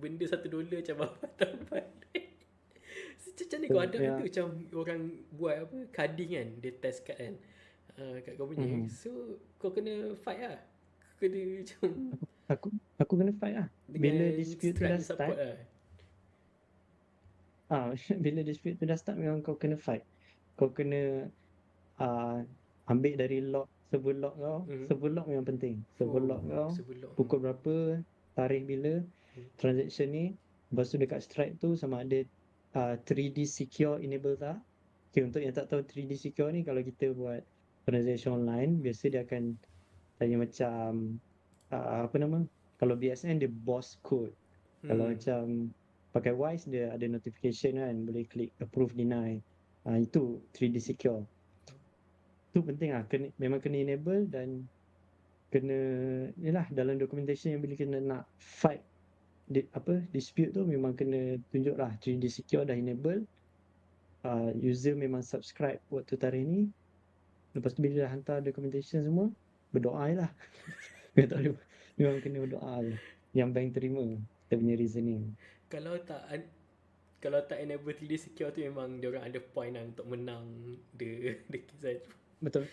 benda satu dolar macam berapa tahun balik. Macam mana kau ada Ya. tu macam orang buat apa carding kan dia test card kan uh, kat kau punya Mhm. so kau kena fight lah kau kena macam Aku aku kena fight lah. Bila dispute tu dah start, lah ah bila dispute tu dah start memang kau kena fight. Kau kena ah ambil dari lock server lock kau. Mhm. Server lock memang penting. Server lock kau sebelum pukul berapa, tarikh bila. Transaction ni. Lepas tu dekat Stripe tu sama ada uh, 3D secure enable tak. Okay, untuk yang tak tahu 3D secure ni kalau kita buat transaction online, biasa dia akan tanya macam uh, apa nama? Kalau BSN dia boss code. Kalau Hmm. macam pakai Wise dia ada notification kan, boleh klik approve deny. Uh, itu 3D secure. Tu penting lah, kena, memang kena enable dan kena yalah dalam documentation yang bila kena nak fight di, apa dispute tu memang kena tunjuk lah 3D secure dah enable. Uh, user memang subscribe waktu tarikh ni lepas tu bila dah hantar documentation semua berdoa lah. Memang kena berdoa je. Yang bank terima kita punya reasoning. Kalau tak kalau tak enable 3D secure tu memang dia orang ada point lah untuk menang the the case kan. betul